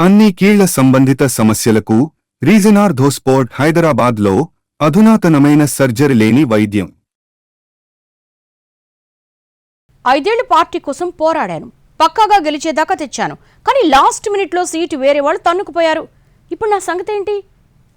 అన్ని కీళ్ళ సంబంధిత సమస్యలకు రీజనార్ధోస్పోర్ట్ హైదరాబాద్లో అధునాతనమైన సర్జరీ లేని వైద్యం. ఐదేళ్ళు పార్టీ కోసం పోరాడాను. పక్కాగా గెలిచేదాకా తెచ్చాను. కానీ లాస్ట్ మినిట్లో సీటు వేరే వాళ్ళు తన్నుకుపోయారు. ఇప్పుడు నా సంగతేంటి?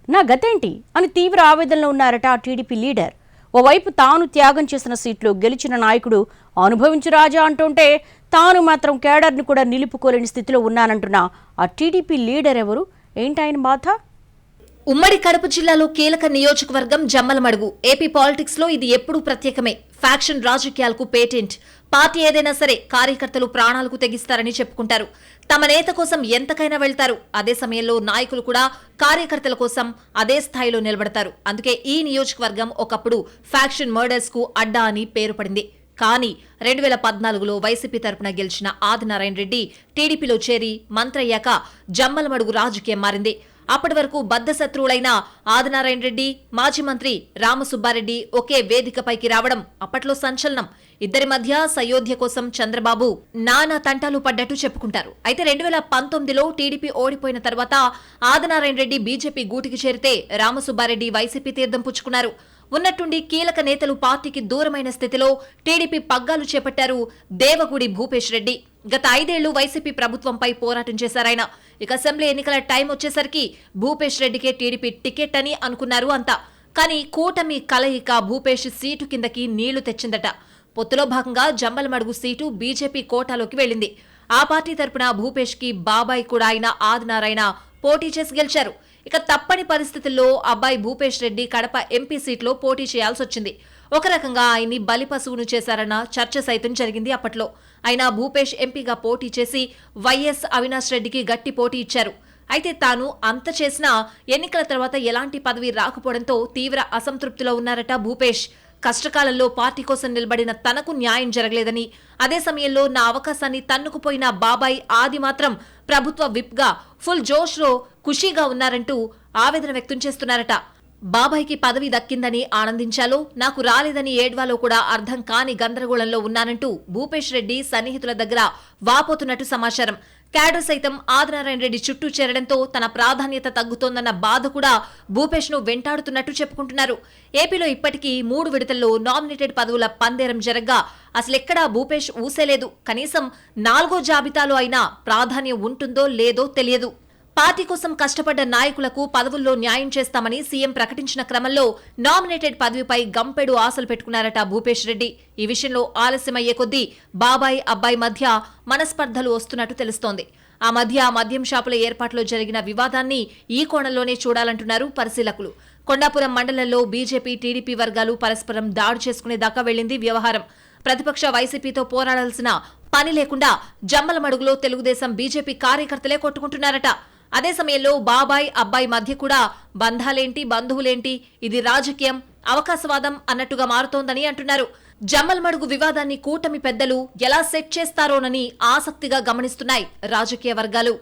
నా గతేంటి? అని తీవ్ర ఆవేదనలో ఉన్నారట ఆ టీడీపీ లీడర్. ఓవైపు తాను త్యాగం చేసిన సీట్లు గెలిచిన నాయకుడు అనుభవించు రాజా అంటుంటే తాను మాత్రం కేడర్ని కూడా నిలుపుకోలేని స్థితిలో ఉన్నానంటున్న. ఆ టీడీపీ లీడర్ ఎవరు ఏంటాయన బాధ? ఉమ్మడి కడప జిల్లాలో కీలక నియోజకవర్గం జమ్మలమడుగు. ఏపీ పాలిటిక్స్లో ఇది ఎప్పుడూ ప్రత్యేకమే. ఫ్యాక్షన్ రాజకీయాలకు పేటెంట్. పార్టీ ఏదైనా సరే కార్యకర్తలు ప్రాణాలకు తెగిస్తారని చెప్పుకుంటారు. తమ నేత కోసం ఎంతకైనా వెళ్తారు. అదే సమయంలో నాయకులు కూడా కార్యకర్తల కోసం అదే స్థాయిలో నిలబడతారు. అందుకే ఈ నియోజకవర్గం ఒకప్పుడు ఫ్యాక్షన్ మర్డర్స్కు అడ్డా అని పేరు పడింది. కానీ రెండు వేల పద్నాలుగులో వైసీపీ తరపున గెలిచిన ఆదినారాయణ రెడ్డి టీడీపీలో చేరి మంత్రయ్యాక జమ్మలమడుగు రాజకీయం మారింది. అప్పటి వరకు బద్ధశత్రువులైన ఆదినారాయణ రెడ్డి మాజీ మంత్రి రామసుబ్బారెడ్డి ఒకే వేదికపైకి రావడం అప్పట్లో సంచలనం. ఇద్దరి మధ్య సయోధ్య కోసం చంద్రబాబు నానా తంటాలు పడ్డట్టు చెప్పుకుంటారు. అయితే రెండు వేల పంతొమ్మిదిలో టీడీపీ ఓడిపోయిన తర్వాత ఆదినారాయణ రెడ్డి బీజేపీ గూటికి చేరితే రామసుబ్బారెడ్డి వైసీపీ తీర్థం పుచ్చుకున్నారు. ఉన్నట్టుండి కీలక నేతలు పార్టీకి దూరమైన స్థితిలో టీడీపీ పగ్గాలు చేపట్టారు దేవగుడి భూపేష్ రెడ్డి. గత ఐదేళ్ళు వైసీపీ ప్రభుత్వంపై పోరాటం చేశారాయన. ఇక అసెంబ్లీ ఎన్నికల టైం వచ్చేసరికి భూపేష్ రెడ్డికే టీడీపీ టికెట్ అని అనుకున్నారు అంతా. కానీ కూటమి కలయిక భూపేష్ సీటు కిందకి నీళ్ళు తెచ్చిందట. పొత్తులో భాగంగా జంబలమడుగు సీటు బీజేపీ కోటాలోకి వెళ్ళింది. ఆ పార్టీ తరపున భూపేష్కి బాబాయ్ కూడా అయిన ఆదినారాయణ పోటీ చేసి గెలిచారు. ఇక తప్పని పరిస్థితుల్లో అబ్బాయి భూపేష్ రెడ్డి కడప ఎంపీ సీట్లో పోటీ చేయాల్సి వచ్చింది. ఒక రకంగా ఆయన్ని బలి పశువును చేశారన్న చర్చ సైతం జరిగింది అప్పట్లో. అయినా భూపేష్ ఎంపీగా పోటీ చేసి వైఎస్ అవినాష్ రెడ్డికి గట్టి పోటీ ఇచ్చారు. అయితే తాను అంత చేసినా ఎన్నికల తర్వాత ఎలాంటి పదవి రాకపోవడంతో తీవ్ర అసంతృప్తిలో ఉన్నారట భూపేష్. కష్టకాలంలో పార్టీ కోసం నిలబడిన తనకు న్యాయం జరగలేదని అదే సమయంలో నా అవకాశాన్ని తన్నుకుపోయిన బాబాయ్ ఆది మాత్రం ప్రభుత్వ విప్గా ఫుల్ జోష్లో ఖుషీగా ఉన్నారంటూ ఆవేదన వ్యక్తం చేస్తున్నారట. బాబాయ్కి పదవి దక్కిందని ఆనందించాలో నాకు రాలేదని ఏడ్వాలో కూడా అర్థం కాని గందరగోళంలో ఉన్నానంటూ భూపేష్ రెడ్డి సన్నిహితుల దగ్గర వాపోతున్నట్టు సమాచారం. క్యాడర్ సైతం ఆదినారాయణ రెడ్డి చుట్టూ చేరడంతో తన ప్రాధాన్యత తగ్గుతోందన్న బాధ కూడా భూపేష్ను వెంటాడుతున్నట్టు చెప్పుకుంటున్నారు. ఏపీలో ఇప్పటికీ మూడు విడతల్లో నామినేటెడ్ పదవుల పందేరం జరగ్గా అసలెక్కడా భూపేష్ ఊసేలేదు. కనీసం నాలుగో జాబితాలో అయినా ప్రాధాన్యం ఉంటుందో లేదో తెలియదు. పార్టీ కోసం కష్టపడ్డ నాయకులకు పదవుల్లో న్యాయం చేస్తామని సీఎం ప్రకటించిన క్రమంలో నామినేటెడ్ పదవిపై గంపెడు ఆశలు పెట్టుకున్నారట భూపేష్ రెడ్డి. ఈ విషయంలో ఆలస్యమయ్యే కొద్దీ బాబాయ్ అబ్బాయి మధ్య మనస్పర్ధలు వస్తున్నట్టు తెలుస్తోంది. ఆ మధ్య మద్యం షాపుల ఏర్పాటులో జరిగిన వివాదాన్ని ఈ కోణంలోనే చూడాలంటున్నారు పరిశీలకులు. కొండాపురం మండలంలో బీజేపీ టీడీపీ వర్గాలు పరస్పరం దాడి చేసుకునేదాకా వెళ్ళింది వ్యవహారం. ప్రతిపక్ష వైసీపీతో పోరాడాల్సిన పని లేకుండా జమ్మలమడుగులో తెలుగుదేశం బీజేపీ కార్యకర్తలే కొట్టుకుంటున్నారట. అదే సమయంలో బాబాయ్ అబ్బాయి మధ్య కూడా బంధాలేంటి బంధువులేంటి? ఇది రాజకీయం అవకాశవాదం అన్నట్టుగా మారుతోందని అంటున్నారు. జమ్మల్మడుగు వివాదాన్ని కూటమి పెద్దలు ఎలా సెట్ చేస్తారోనని ఆసక్తిగా గమనిస్తున్నాయి రాజకీయ వర్గాలు.